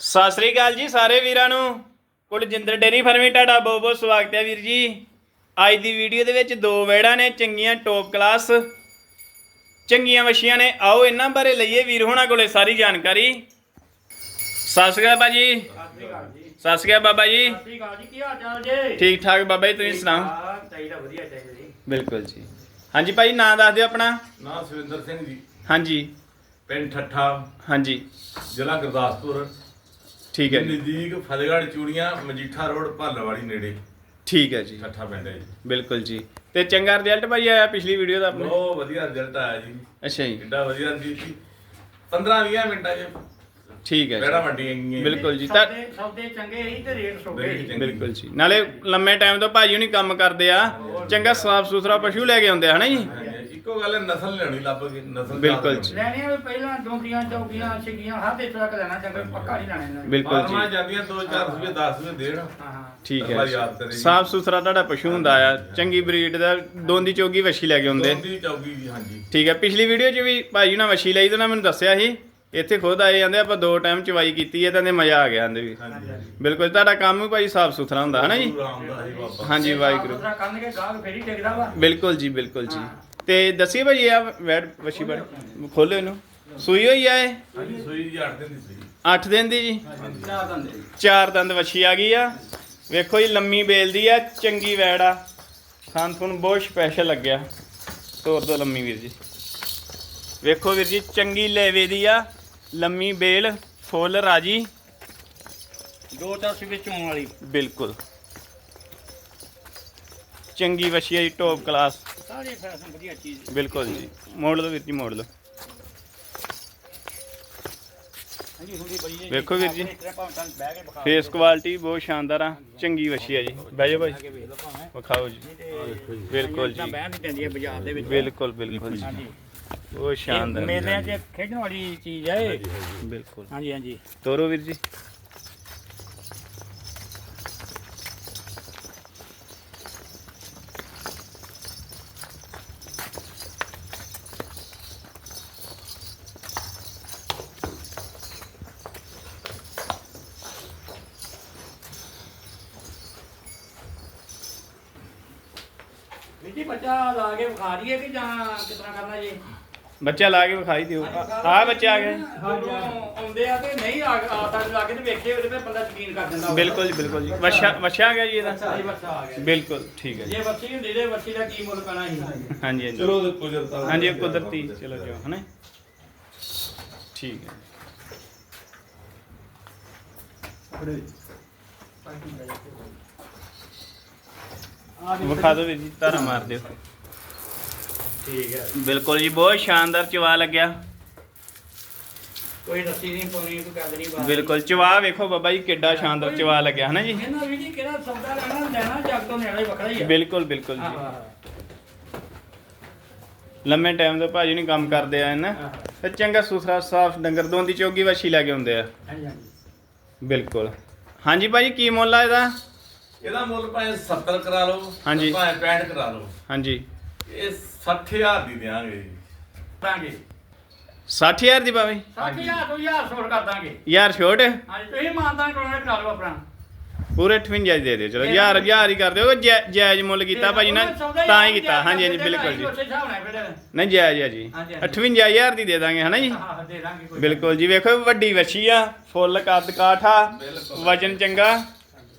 ਸਤਿ ਸ੍ਰੀ ਅਕਾਲ ਜੀ ਸਾਰੇ ਵੀਰਾਂ ਨੂੰ। ਕੁਲਜਿੰਦਰ ਡੇਰੀ ਫਾਰਮੀ ਤੁਹਾਡਾ ਬਹੁਤ ਬਹੁਤ ਸਵਾਗਤ ਹੈ ਵੀਰ ਜੀ। ਅੱਜ ਦੀ ਵੀਡੀਓ ਦੇ ਵਿੱਚ ਦੋ ਵੇੜਾਂ ਨੇ ਚੰਗੀਆਂ ਟੌਪ ਕਲਾਸ ਚੰਗੀਆਂ ਵਛੀਆਂ ਨੇ। ਆਓ ਇਹਨਾਂ ਬਾਰੇ ਲਈਏ ਵੀਰ ਹੋਣਾ ਕੋਲੇ ਸਾਰੀ ਜਾਣਕਾਰੀ। ਸਤਿ ਸ੍ਰੀ ਅਕਾਲ ਭਾਜੀ। ਸਤਿ ਸ੍ਰੀ ਅਕਾਲ ਬਾਬਾ ਜੀ। ਸਤਿ ਸ਼੍ਰੀ ਅਕਾਲ ਜੀ ਕੀ ਹਾਲ ਚਾਲ ਜੀ? ਠੀਕ ਠਾਕ ਬਾਬਾ ਜੀ ਤੁਸੀਂ ਸੁਣਾਓ? ਹਾਂ, ਚਾਹੀਦਾ ਵਧੀਆ ਚਾਹੀਦਾ ਜੀ। ਬਿਲਕੁਲ ਜੀ। ਹਾਂਜੀ ਭਾਈ ਨਾਂ ਦੱਸ ਦਿਓ ਆਪਣਾ। ਨਾ ਸੁਰਿੰਦਰ ਸਿੰਘ ਜੀ। ਹਾਂਜੀ। ਪਿੰਡ ਠੱਠਾ। ਹਾਂਜੀ। ਜ਼ਿਲ੍ਹਾ ਗੁਰਦਾਸਪੁਰ। ਠੀਕ ਹੈ ਜੀ। ਨਜ਼ਦੀਕ ਫਤਿਹਗੜ੍ਹ ਚੂੜੀਆਂ ਮਜੀਠਾ ਰੋਡ ਭਾਲਵਾੜੀ ਨੇੜੇ। ਠੀਕ ਹੈ ਜੀ। ਠੱਠਾ ਪਿੰਡ ਹੈ ਜੀ। ਬਿਲਕੁਲ ਜੀ। ਤੇ ਚੰਗਾ ਰਿਜ਼ਲਟ ਭਾਈ ਆਇਆ ਪਿਛਲੀ ਵੀਡੀਓ ਦਾ ਆਪਣੇ? ਬਹੁਤ ਵਧੀਆ ਰਿਜ਼ਲਟ ਆਇਆ ਜੀ। ਅੱਛਾ ਜੀ। ਕਿੱਡਾ ਵਧੀਆ ਜੀ ਸੀ। 15 20 ਮਿੰਟਾਂ 'ਚ ਠੀਕ ਹੈ ਬੈੜਾ ਜੀ ਮੰਡੀਆਂ ਗਈਆਂ ਬਿਲਕੁਲ ਜੀ। ਤਾਂ ਸੌਦੇ ਸੌਦੇ ਚੰਗੇ ਸੀ ਤੇ ਰੇਟ ਸੋਗੇ ਰੇਟ ਸੀ। ਚੰਗੇ। ਬਿਲਕੁਲ ਜੀ। ਨਾਲੇ ਲੰਮੇ ਟਾਈਮ ਤੋਂ ਭਾਜੀ ਹੁਣੀ ਕੰਮ ਕਰਦੇ ਆ। ਚੰਗਾ ਸਾਫ਼ ਸੁਥਰਾ ਪਸ਼ੂ ਲੈ ਕੇ ਆਉਂਦੇ ਆ ਹਨਾ ਜੀ? ਇੱਕੋ ਗੱਲ ਹੈ ਨਸਲ ਲੈਣੀ ਲੱਭ ਕੇ ਨਸਲ ਬਿਲਕੁਲ ਜੀ। ਲੈਣੀਆਂ ਵੀ ਪਹਿਲਾਂ ਦੋਂਦੀਆਂ ਚੌਕੀਆਂ ਛਿੱਗੀਆਂ ਹਰ ਦੇ ਤੱਕ ਲੈਣਾ ਚੰਗਾ ਪੱਕਾ ਨਹੀਂ ਲੈਣਾ ਇਹਨਾਂ ਨੇ। ਬਿਲਕੁਲ ਫਾਰਮਾਂ ਜੀ ਜਾਂਦੀਆਂ 2 4 ਰੁਪਏ 10 ਰੁਪਏ ਦੇਣ। ਹਾਂ ਹਾਂ। ਠੀਕ ਅੱਲਾ ਹੈ ਯਾਦ। ਸਾਫ਼ ਸੁਥਰਾ ਤੁਹਾਡਾ ਪਸ਼ੂ ਹੁੰਦਾ ਆ। ਚੰਗੀ ਬਰੀਡ ਦਾ ਦੋਂਦੀ ਚੋਗੀ ਵਛੀ ਲੈ ਕੇ ਆਉਂਦੇ। ਦੋਂਦੀ ਚੌਗੀ ਜੀ ਹਾਂਜੀ। ਠੀਕ ਹੈ ਪਿਛਲੀ ਵੀਡੀਓ 'ਚ ਵੀ ਭਾਜੀ ਨਾਲ ਵਛੀ ਲਈ ਤੇ ਨਾ ਮੈਨੂੰ ਦੱਸਿਆ ਸੀ। ਇੱਥੇ ਖੁਦ ਆਏ ਜਾਂਦੇ ਆਪਾਂ ਦੋ ਟਾਈਮ ਚਵਾਈ ਕੀਤੀ ਹੈ ਤਾਂ ਇਹਦੇ ਮਜ਼ਾ ਆ ਗਿਆ ਆਂਦੇ ਵੀ। ਹਾਂਜੀ ਹਾਂਜੀ। ਬਿਲਕੁਲ ਤੁਹਾਡਾ ਕੰਮ ਵੀ ਭਾਈ ਸਾਫ਼ ਸੁਥਰਾ ਹੁੰਦਾ ਹਨਾ ਜੀ? ਗੁਰੂ ਰਾਮਦਾਸ ਜੀ ਬਾਬਾ। ਹਾਂਜੀ ਵਾਹਿਗੁਰੂ। ਦੂਸਰਾ ਕਰਨਗੇ ਗਾਹਕ ਫੇਰ ਹੀ ਟਿਕਦਾ ਵਾ। ਬਿਲਕੁਲ ਜੀ ਬਿਲਕੁਲ ਜੀ। ਤੇ ਦੱਸਿਏ ਭਾਜੀ ਆ ਵੈਡ ਵਛੀ ਬੜ ਖੋਲੋ ਇਹਨੂੰ। ਸੂਈ ਹੋਈ ਆ ਇਹ? ਹਾਂਜੀ ਸੋਈ ਜੀ 8 ਦਿਨ ਦੀ ਸੀ 8 ਦਿਨ ਦੀ ਜੀ? ਚਾਹ ਦੰਦੇ ਚਾਰ ਦੰਦ ਵੱਛੀ ਆ ਗਈ ਆ। ਵੇਖੋ ਜੀ ਲੰਮੀ ਬੇਲ ਦੀ ਆ ਚੰਗੀ ਵੈੜ ਆ। ਖਾਨ ਤੁਹਾਨੂੰ ਬਹੁਤ ਸਪੈਸ਼ਲ ਲੱਗਿਆ। ਤੋਰ ਦੋ ਲੰਮੀ ਵੀਰ ਜੀ। ਵੇਖੋ ਵੀਰ ਜੀ ਚੰਗੀ ਲੈਵੇ ਦੀ ਆ ਲੰਮੀ ਬੇਲ ਫੁੱਲ ਰਾਜੀ। ਦੋ ਚਾਰ ਸੀ ਵਿੱਚ ਆਉਣ ਵਾਲੀ। ਬਿਲਕੁਲ। ਚੰਗੀ ਵੱਛੀ ਆ ਜੀ ਟੌਪ ਕਲਾਸ ਸਾਰੇ ਫੈਸ਼ਨ ਵਧੀਆ ਚੀਜ਼ ਬਿਲਕੁਲ ਜੀ। ਮੋੜ ਲਓ ਵੀਰ ਜੀ ਮੋੜ ਲਓ ਹਾਂਜੀ ਹੁੰਦੀ ਬੜੀ ਹੈ ਵੇਖੋ ਵੀਰ ਜੀ। ਫੇਸ ਕੁਆਲਿਟੀ ਬਹੁਤ ਸ਼ਾਨਦਾਰ ਆ ਚੰਗੀ ਵੱਛੀ ਆ ਜੀ। ਬਹਿ ਜਾਓ ਭਾਈ। ਵਿਖਾਓ ਜੀ। ਬਿਲਕੁਲ ਜੀ। ਬਹਿਣ ਨਹੀਂ ਦਿੰਦੀ ਹੈ ਬਾਜ਼ਾਰ ਦੇ ਵਿੱਚ। ਬਿਲਕੁਲ ਬਿਲਕੁਲ ਜੀ। ਹਾਂਜੀ। ਬਹੁਤ ਸ਼ਾਨਦਾਰ ਮੇਲਿਆਂ 'ਚ ਖੇਡਣ ਵਾਲੀ ਚੀਜ਼ ਹੈ ਇਹ। ਬਿਲਕੁਲ ਹਾਂਜੀ ਹਾਂਜੀ। ਤੋਰੋ ਵੀਰ ਜੀ। ਬੱਚਾ ਲਾ ਕੇ ਵਿਖਾ ਦਈਏ ਕਿ ਜਾਂ ਕਿਸ ਤਰ੍ਹਾਂ ਕਰਨਾ ਜੀ? ਬੱਚਾ ਲਾ ਕੇ ਵਿਖਾਈ ਦਿਓ। ਆ ਬੱਚਾ ਆ ਗਿਆ। ਜੀ। ਜਦੋਂ ਆਉਂਦੇ ਆ ਤੇ ਨਹੀਂ ਆ ਆ ਸਾਡੇ ਲਾ ਕੇ ਤੇ ਵੇਖੇ ਉਹਦੇ ਤੇ ਬੰਦਾ ਯਕੀਨ ਕਰ ਦਿੰਦਾ ਬਿਲਕੁਲ ਜੀ ਬਿਲਕੁਲ ਜੀ। ਵਛਾ ਵਛਾ ਆ ਗਿਆ ਜੀ ਇਹਦਾ? ਸਹੀ ਬੱਚਾ ਆ ਗਿਆ। ਬਿਲਕੁਲ ਠੀਕ ਹੈ ਜੀ। ਜੇ ਬੱਚੀ ਹੁੰਦੀ ਤੇ ਬੱਚੀ ਦਾ ਕੀ ਮੁੱਲ ਪੈਣਾ ਸੀ? ਹਾਂਜੀ ਹਾਂਜੀ। ਚਲੋ ਤੇ ਕੁਦਰਤ ਹਾਂਜੀ ਇਹ ਕੁਦਰਤੀ ਚਲੋ ਜੋ ਹਨਾ? ਠੀਕ ਹੈ। ਵਿਖਾ ਦਿਓ ਵੀਰ ਜੀ ਤਾਰਾ ਮਾਰ ਦਿਓ। ਠੀਕ ਹੈ। ਬਿਲਕੁਲ ਜੀ ਬਹੁਤ ਸ਼ਾਨਦਾਰ ਚਵਾ ਲੱਗਿਆ। ਕੋਈ ਰੱਸੀ ਨਹੀਂ ਪਾਉਣੀ ਕੋਈ ਗੱਲ ਨਹੀਂ ਬਾਤ ਬਿਲਕੁਲ ਚਵਾ ਵੇਖੋ ਬਾਬਾ ਜੀ ਕਿੱਡਾ ਸ਼ਾਨਦਾਰ ਚਵਾ ਲੱਗਿਆ ਹਨਾ ਜੀ? ਇਹਨਾਂ ਵੀ ਜੀ ਕਿਹੜਾ ਸੌਦਾ ਲੈਣਾ ਲੈਣਾ ਜੱਗ ਤੋਂ ਨਿਆਣਾ ਹੀ ਵੱਖਰਾ ਹੀ ਆ। ਬਿਲਕੁਲ ਬਿਲਕੁਲ ਜੀ। ਲੰਮੇ ਟਾਈਮ ਤੋਂ ਭਾਜੀ ਨਹੀਂ ਕੰਮ ਕਰਦੇ ਆ ਨਾ ਤੇ ਚੰਗਾ ਸੁਥਰਾ ਸਾਫ਼ ਡੰਗਰ ਦੋਂਦੀ ਚੋਗੀ ਵਛੀ ਲੈ ਕੇ ਆਉਂਦੇ ਆ। ਹਾਂਜੀ ਹਾਂਜੀ। ਬਿਲਕੁਲ। ਹਾਂਜੀ ਭਾਜੀ ਕੀ ਮੁੱਲ ਆ ਇਹਦਾ? ਇਹਦਾ ਮੁੱਲ ਭਾਵੇਂ 70 ਕਰਾ ਲਓ ਹਾਂਜੀ। ਭਾਵੇਂ 65 ਕਰਾ ਲਓ। ਹਾਂਜੀ। ਇਹ 60000 ਦੀ ਦਿਆਂਗੇ। ਜੀ ਦਾਂਗੇ 60000 ਦੀ ਭਾਵੇਂ? 60000 ਤੋਂ 1000 ਛੋੜ ਕਰ ਦਾਂਗੇ। ਯਾਰ ਛੋਟ? ਹਾਂਜੀ ਤੁਸੀਂ ਮਾਨਦਾਨ ਕਰਾਉਣਾ ਕਰਾ ਲਓ ਆਪਣਾ। ਪੂਰੇ 58 ਦੀ ਦੇ ਦਿਓ ਚਲੋ ਯਾਰ ਹਜ਼ਾਰ ਹੀ ਕਰ ਦਿਓ ਜੈ- ਜਾਇਜ਼ ਮੁੱਲ ਕੀਤਾ ਭਾਜੀ ਨਾ ਤਾਂ ਹੀ ਕੀਤਾ। ਹਾਂਜੀ ਹਾਂਜੀ ਬਿਲਕੁਲ ਜੀ। ਨਹੀਂ ਜਾਇਜ਼ ਆ ਜੀ। ਹਾਂਜੀ, ਹਾਂਜੀ। 58000 ਦੀ ਦੇ ਦਾਂਗੇ ਹਨਾ ਜੀ? ਹਾਂ ਦੇ ਦਾਂਗੇ ਕੋਈ ਬਿਲਕੁਲ ਜੀ ਵੇਖੋ ਵੱਡੀ ਵੱਛੀ ਆ ਫੁੱਲ ਕੱਦ ਕਾਠਾ ਬਿਲਕੁਲ। ਵਜਨ ਚੰਗਾ।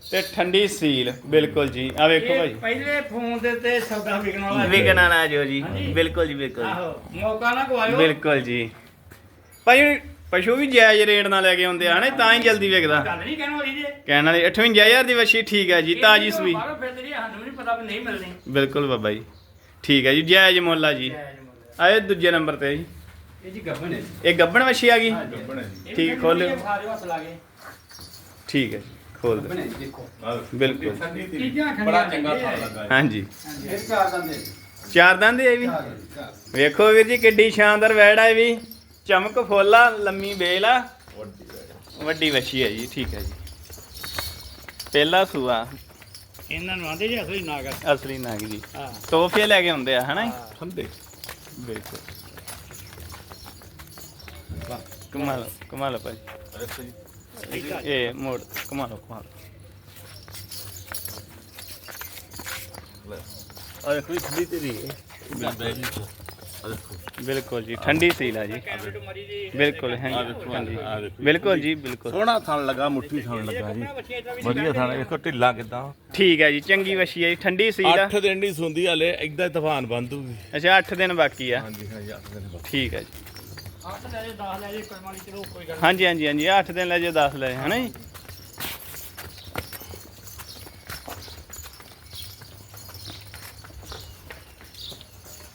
ਤੇ ਠੰਡੀ ਸੀਲ ਬਿਲਕੁਲ ਜੀ। ਆ ਵੇਖੋ ਇਹ ਭਾਜੀ ਪਹਿਲੇ ਫੋਨ ਦੇ ਤੇ ਸੌਦਾ ਵਿਕਣ ਵਾਲਾ ਵਿਕਣਾ ਨਾ ਜੋ ਜੀ। ਹਾਂਜੀ। ਬਿਲਕੁਲ ਜੀ ਬਿਲਕੁਲ। ਆਹੋ ਮੌਕਾ ਨਾ ਗਵਾਇਓ ਬਿਲਕੁਲ ਜੀ। ਭਾਈ ਪਸ਼ੂ ਵੀ ਜਾਇਜ਼ ਰੇਟ ਨਾਲ ਲੈ ਕੇ ਆਉਂਦੇ ਆ ਹਨਾ? ਤਾਂ ਹੀ ਜਲਦੀ ਵਿਕਦਾ। ਗੱਲ ਨਹੀਂ ਕਹਿਣ ਵਾਲੀ ਜੇ। ਕਹਿਣ ਵਾਲੇ 58000 ਦੀ ਵੱਛੀ ਠੀਕ ਹੈ ਜੀ ਤਾਜੀ ਸੂਈ। ਬਾਹਰੋਂ ਫਿਰਦੇ ਰਹੀ ਸਾਨੂੰ ਨਹੀਂ ਪਤਾ ਵੀ ਨਹੀਂ ਮਿਲਣੀ। ਬਿਲਕੁਲ ਬਾਬਾ ਜੀ। ਠੀਕ ਹੈ ਜੀ ਜਾਇਜ਼ ਮੁੱਲ ਆ ਜੀ। ਮੁੱਲ। ਆਏ ਦੂਜੇ ਨੰਬਰ ਤੇ ਜੀ। ਇਹ ਜੀ ਗੱਬਣ ਹੈ ਇਹ ਗੱਬਣ ਵੱਛੀ ਆ ਗਈ? ਗੱਬਣ ਹੈ ਜੀ। ਇਹ ਠੀਕ, ਵੀ ਖੋਲਿਓ। ਇਹ ਵਿਖਾ ਦਿਓ ਹੱਥ ਲਾ ਕੇ। ਠੀਕ ਹੈ ਜੀ। ਖੋਲ ਦੇ। ਦੇਖੋ। ਬਿਲਕੁਲ। ਠੰਡੀ ਦੀ ਚੀਜ਼ਾਂ ਖੰਡੀਆਂ ਬੜਾ ਚੰਗਾ। ਥਾਂ ਲੱਗਾ। ਹਾਂਜੀ। ਇਹ ਚਾਰ ਦੰਦੇ ਚਾਰ ਦੰਦ ਇਹ ਵੀ? ਵੇਖੋ ਵੀਰ ਜੀ ਕਿੱਡੀ ਸ਼ਾਨਦਾਰ ਵੈੜ ਆ ਇਹ ਵੀ। ਚਮਕ ਫੁੱਲ ਲੰਮੀ ਬੇਲ ਆ। ਵੱਡੀ ਵੱਛੀ ਹੈ ਜੀ ਠੀਕ ਹੈ ਜੀ। ਪਹਿਲਾ ਸੂਆ। ਇਹਨਾਂ ਨੂੰ ਆਂਦੇ ਜੀ ਅਸਲੀ ਨਾਗ ਅਸਲੀ ਨਾਗ ਜੀ। ਹਾਂ। ਤੋਹਫੇ ਲੈ ਕੇ ਆਉਂਦੇ ਆ ਹਨਾ? ਠੰਡੇ ਬਿਲਕੁਲ। ਕਮਾਲ ਕਮਾਲ ਆ ਜੀ ਤੇਰੀ ਦੇਖੋ। ਬਿਲਕੁਲ ਜੀ ਠੰਡੀ ਸੀਲ ਆ ਜੀ। ਜੀ ਬਿਲਕੁਲ ਹੈ ਦੇਖੋ ਬਿਲਕੁਲ ਜੀ ਬਿਲਕੁਲ। ਸੋਹਣਾ ਥਣ ਲੱਗਾ ਮੁੱਠੀ ਥਣ ਲੱਗਾ ਜੀ। ਵਧੀਆ ਥਣ ਦੇਖੋ ਢਿੱਲਾ ਕਿਦਾਂ। ਠੀਕ ਹੈ ਜੀ ਚੰਗੀ ਵਸ਼ੀ ਹੈ ਜੀ ਠੰਡੀ ਸੀਲ ਆ। 8 ਦਿਨ ਦੀ ਸੁੰਦੀ ਹਲੇ ਹੀ ਤੂਫਾਨ ਬੰਦੂਗੀ ਅੱਛਾ 8 ਦਿਨ ਬਾਕੀ ਆ। ਹਾਂਜੀ ਹਾਂਜੀ 8 ਦਿਨ ਬਾਅਦ ਠੀਕ ਹੈ ਜੀ। ਅੱਠ ਲੈ ਜੇ 10 ਲੈ ਜੇ ਕਰਮਾਂ ਦੀ ਚਲੋ ਕੋਈ ਗੱਲ ਹਾਂਜੀ ਹਾਂਜੀ ਹਾਂਜੀ 8 ਦਿਨ ਲੈ ਜੇ 10 ਲੈ ਹਨਾ ਜੀ?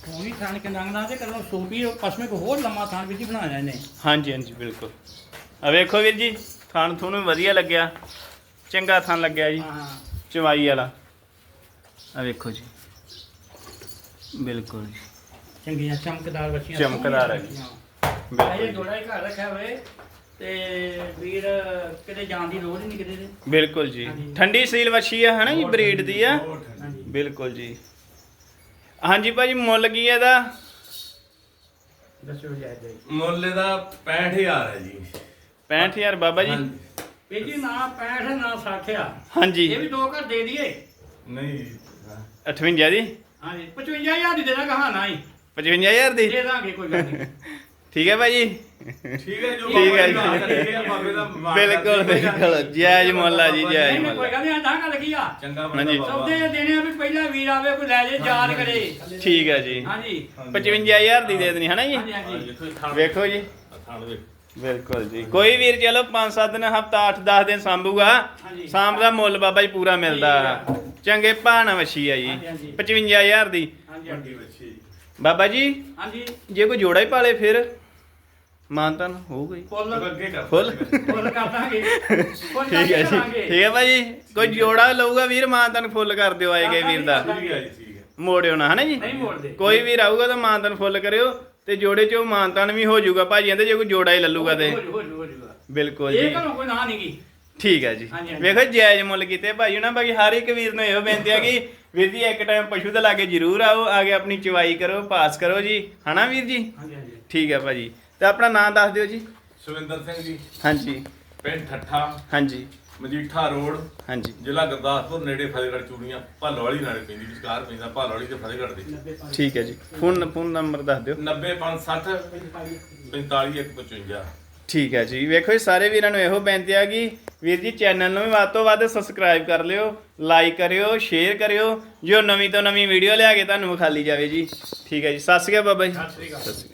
ਹੋਣੀ ਥਾਣ ਕੇ ਲੰਘਦਾ ਤੇ ਕਰੋ ਸੂਪੀ ਪਸਮੇ ਕੋ ਹੋਰ ਲੰਮਾ ਥਾਣ ਵਿੱਚ ਹੀ ਬਣਾਇਆ ਇਹਨੇ ਹਾਂਜੀ ਹਾਂਜੀ ਬਿਲਕੁਲ। ਆ ਵੇਖੋ ਵੀਰ ਜੀ ਥਣ ਤੁਹਾਨੂੰ ਵਧੀਆ ਲੱਗਿਆ। ਚੰਗਾ ਥਣ ਲੱਗਿਆ ਜੀ ਹਾਂ। ਚਵਾਈ ਵਾਲਾ। ਆ ਵੇਖੋ ਜੀ। ਬਿਲਕੁਲ ਜੀ। ਚੰਗੀਆਂ ਚਮਕਦਾਰ ਬੱਚੀਆਂ ਚਮਕਦਾਰ ਹੈ। ਇਹ ਬਿਲਕੁਲ ਜੀ। ਜੋੜਾ ਹੀ ਘਰ ਰੱਖਿਆ ਹੋਵੇ ਤੇ ਵੀਰ ਕਿਤੇ ਜਾਣ ਦੀ ਲੋੜ ਹੀ ਨਹੀਂ ਕਿਤੇ ਦੇ ਬਿਲਕੁਲ ਜੀ। ਹਾਂਜੀ। ਠੰਡੀ ਸੀਲ ਵੱਛੀ ਆ ਹਨਾ ਜੀ ਬਰੀਡ ਦੀ ਆ? ਹਾਂਜੀ। ਬਿਲਕੁਲ ਜੀ। ਹਾਂਜੀ ਭਾਜੀ ਮੁੱਲ ਕੀ ਹੈ ਇਹਦਾ? ਦੱਸੋ ਜਾਇ ਮੁੱਲ ਇਹਦਾ 65000 ਹੈ ਜੀ। 65000 ਬਾਬਾ ਜੀ? ਵੀਰ ਜੀ ਨਾ 65 ਨਾ 60 ਆ ਹਾਂਜੀ। ਇਹ ਵੀ ਦੋ ਘਰ ਦੇ ਦਈਏ। ਨਹੀਂ। 58 ਦੀ? ਹਾਂਜੀ। 55000 ਦੀ ਦੇ ਦਾਂਗਾ ਹਾਂ ਨਾ ਹੀ 55000 ਦੀ? ਦੇ ਦਾਂਗੇ ਕੋਈ ਗੱਲ ਨਹੀਂ। ਠੀਕ ਹੈ ਭਾਜੀ? ਠੀਕ ਹੈ ਜੋ ਠੀਕ ਹੈ ਬਾਬਾ ਜੀ। ਜੀ। ਬਾਬੇ ਦਾ ਮਾਣ ਬਿਲਕੁਲ ਕਰਦੇ ਬਿਲਕੁਲ। ਨਹੀਂ। ਜਾਇਜ਼ ਮੁੱਲ ਜੀ ਨਹੀਂ ਜਾਇਜ਼ ਨਹੀਂ, ਮੁੱਲ। ਕੋਈ ਗੱਲ ਨਹੀਂ ਆਂਦਾ ਗੱਲ ਕੀ ਆ? ਚੰਗਾ ਹਾਂਜੀ। ਬੰਦਾ ਬਾਬਾ। ਸੌਦੇ ਦੇਣੇ ਆ ਵੀ ਪਹਿਲਾਂ ਵੀਰ ਆਵੇ ਕੋਈ ਲੈ ਜੇ ਯਾਦ ਕਰੇ। ਠੀਕ ਹੈ ਜੀ। ਹਾਂਜੀ। 55000 ਦੀ ਦੇ ਦੇਣੀ ਹਨਾ ਜੀ? ਹਾਂਜੀ ਹਾਂਜੀ। ਵੇਖੋ ਜੀ। ਥਾਣ ਵੇਖ। ਬਿਲਕੁਲ ਜੀ। ਕੋਈ ਵੀਰ ਚਲੋ 5-7 ਦਿਨ ਹਫਤਾ 8-10 ਦਿਨ ਸੰਭੂਗਾ। ਹਾਂਜੀ। ਸਾਂਭ ਦਾ ਮੁੱਲ ਬਾਬਾ ਜੀ ਪੂਰਾ ਮਿਲਦਾ। ਚੰਗੇ ਭਾਣਾ ਵਛੀ ਆ ਜੀ। ਹਾਂਜੀ, ਹਾਂਜੀ। 55000 ਦੀ। ਹਾਂਜੀ ਵੱਡੀ ਹਾਂਜੀ ਬੱਚੀ ਬਾਬਾ ਜੀ ਹਾਂਜੀ। ਜੇ ਕੋਈ ਜੋੜਾ ਹੀ ਪਾਲੇ ਫਿਰ। ਮਾਨਤਨ ਹੀ ਫੁੱਲ। ਅੱਗੇ ਕਰ। ਫੁੱਲ। ਫੁੱਲ ਕਰ ਦਾਂਗੇ। ਫੁੱਲ ਠੀਕ ਹੈ ਜੀ। ਠੀਕ ਹੈ ਭਾਜੀ। ਕੋਈ ਜੋੜਾ ਲਊਗਾ ਵੀਰ ਮਾਨਤਨ ਫੁੱਲ ਕਰ ਦਿਓ ਆਏ ਗਏ ਵੀਰ ਦਾ। ਠੀਕ ਹੈ ਜੀ ਠੀਕ ਹੈ। ਮੋੜਿਓ ਨਾ ਹਨਾ ਜੀ? ਨਹੀਂ ਮੋੜਦੇ। ਕੋਈ ਵੀਰ ਆਊਗਾ ਤਾਂ ਮਾਨਤਨ ਫੁੱਲ ਕਰਿਓ। ਤੇ ਜੋੜੇ ਚੋਂ ਮਾਨਤਨ ਵੀ ਹੋ ਜਾਊਗਾ। ਭਾਜੀ ਕਹਿੰਦੇ ਜੇ ਕੋਈ ਜੋੜਾ ਹੀ ਲੱਲੂਗਾ ਤੇ। ਬਿਲਕੁਲ ਜੀ। ਇਹ ਘਰੋਂ ਕੋਈ ਨਾ ਨਹੀਂ ਗੀ ਠੀਕ ਹੈ ਜੀ। ਵੇਖੋ ਜਾਇਜ਼ ਮੁੱਲ ਕੀਤੇ ਭਾਈ ਨਾ ਬਾਕੀ ਹਰ ਇੱਕ ਵੀਰ ਨੂੰ ਇਹੋ ਬੇਨਤੀ ਹੈ ਕਿ ਵੀਰ ਜੀ ਇੱਕ ਟਾਈਮ ਪਸ਼ੂ ਦੇ ਲਾਗੇ ਜ਼ਰੂਰ ਆਓ ਆਗੇ ਆਪਣੀ ਚਵਾਈ ਕਰੋ ਪਾਸ ਕਰੋ ਜੀ। ਹਨਾ ਵੀਰ ਜੀ? ਹਾਂਜੀ ਹਾਂਜੀ। ਠੀਕ ਹੈ ਭਾਜੀ। ਤੇ ਆਪਣਾ ਨਾਮ ਦੱਸ ਦਿਓ ਜੀ। ਸੁਵਿੰਦਰ ਸਿੰਘ ਜੀ। ਹਾਂਜੀ। ਪਿੰਡ ਠੱਠਾ। ਹਾਂਜੀ। ਮਜੀਠਾ ਰੋਡ। ਹਾਂਜੀ। ਜ਼ਿਲ੍ਹਾ ਗੁਰਦਾਸਪੁਰ ਨੇੜੇ ਫਤਿਹਗੜ੍ਹ ਚੂੜੀਆਂ। ਭਾਲੋ ਵਾਲੀ ਨਾਲੇ ਪੈਂਦੀ ਵਿਚਕਾਰ ਪੈਂਦਾ ਭਾਲੋ ਵਾਲੀ ਤੇ ਫਤਿਹਗੜ੍ਹ ਦੇ। ਠੀਕ ਹੈ ਜੀ। ਫੋਨ ਫੋਨ ਨੰਬਰ ਦੱਸ ਦਿਓ। 90560 45155 ਠੀਕ ਹੈ ਜੀ। ਵੇਖੋ ਜੀ ਸਾਰੇ ਵੀਰਾਂ ਨੂੰ ਇਹੋ ਬੇਨਤੀ ਆ ਕਿ ਵੀਰ ਜੀ ਚੈਨਲ ਨੂੰ ਵੀ ਵੱਧ ਤੋਂ ਵੱਧ ਸਬਸਕ੍ਰਾਈਬ ਕਰ ਲਿਓ ਲਾਈਕ ਕਰਿਓ ਸ਼ੇਅਰ ਕਰਿਓ ਜੋ ਨਵੀਂ ਤੋਂ ਨਵੀਂ ਵੀਡੀਓ ਲਿਆ ਕੇ ਤੁਹਾਨੂੰ ਵਿਖਾਲੀ ਜਾਵੇ ਜੀ। ਠੀਕ ਹੈ ਜੀ। ਸਤਿ ਸ਼੍ਰੀ ਅਕਾਲ ਬਾਬਾ ਜੀ। ਸਤਿ ਸ੍ਰੀ ਅਕਾਲ। ਸਤਿ ਸ਼੍ਰੀ ਅਕਾਲ।